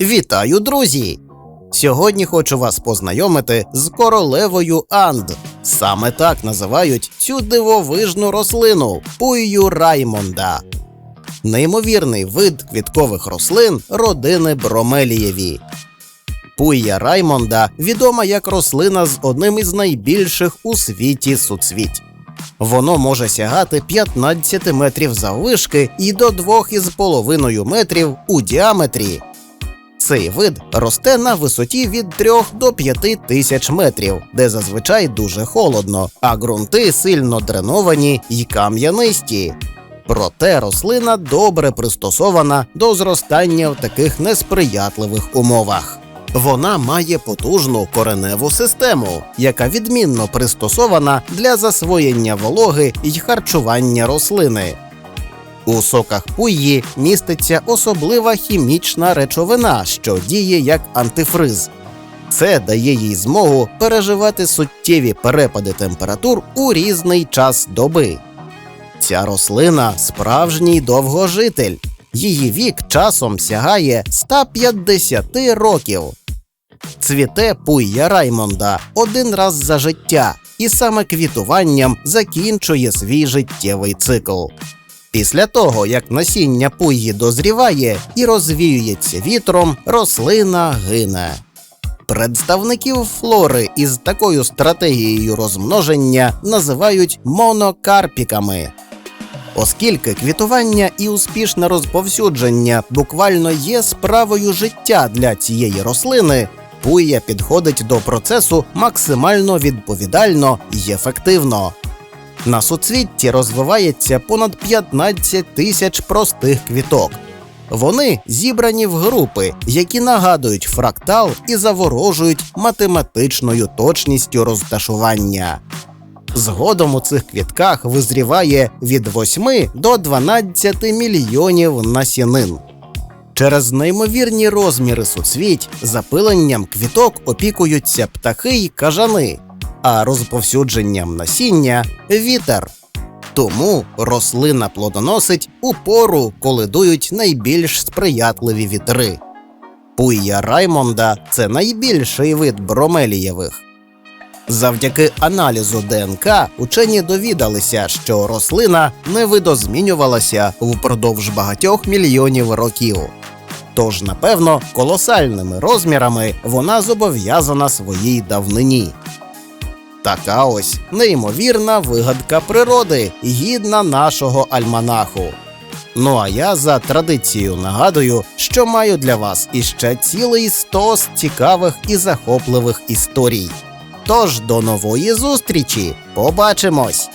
Вітаю, друзі! Сьогодні хочу вас познайомити з королевою Анд. Саме так називають цю дивовижну рослину Пуйю Раймонда. Неймовірний вид квіткових рослин родини Бромелієві. Пуйя Раймонда відома як рослина з одним із найбільших у світі суцвіть. Воно може сягати 15 метрів заввишки і до 2,5 метрів у діаметрі. Цей вид росте на висоті від 3 до 5 тисяч метрів, де зазвичай дуже холодно, а ґрунти сильно дреновані й кам'янисті. Проте рослина добре пристосована до зростання в таких несприятливих умовах. Вона має потужну кореневу систему, яка відмінно пристосована для засвоєння вологи й харчування рослини. У соках пуйї міститься особлива хімічна речовина, що діє як антифриз. Це дає їй змогу переживати суттєві перепади температур у різний час доби. Ця рослина справжній довгожитель. Її вік часом сягає 150 років. Цвіте пуйя Раймонда один раз за життя і саме квітуванням закінчує свій життєвий цикл. Після того, як насіння пуйї дозріває і розвіюється вітром, рослина гине. Представників флори із такою стратегією розмноження називають монокарпіками. Оскільки квітування і успішне розповсюдження буквально є справою життя для цієї рослини, пуя підходить до процесу максимально відповідально й ефективно. На суцвітті розвивається понад 15 тисяч простих квіток. Вони зібрані в групи, які нагадують фрактал і заворожують математичною точністю розташування. Згодом у цих квітках визріває від 8 до 12 мільйонів насінин. Через неймовірні розміри суцвіть запиленням квіток опікуються птахи й кажани, а розповсюдженням насіння вітер. Тому рослина плодоносить у пору, коли дують найбільш сприятливі вітри. Пуйя Раймонда це найбільший вид бромелієвих. Завдяки аналізу ДНК учені довідалися, що рослина не видозмінювалася впродовж багатьох мільйонів років. Тож, напевно, колосальними розмірами вона зобов'язана своїй давнині. Така ось неймовірна вигадка природи, гідна нашого альманаху. Ну а я за традицією нагадую, що маю для вас іще цілий стос цікавих і захопливих історій. Тож до нової зустрічі! Побачимось!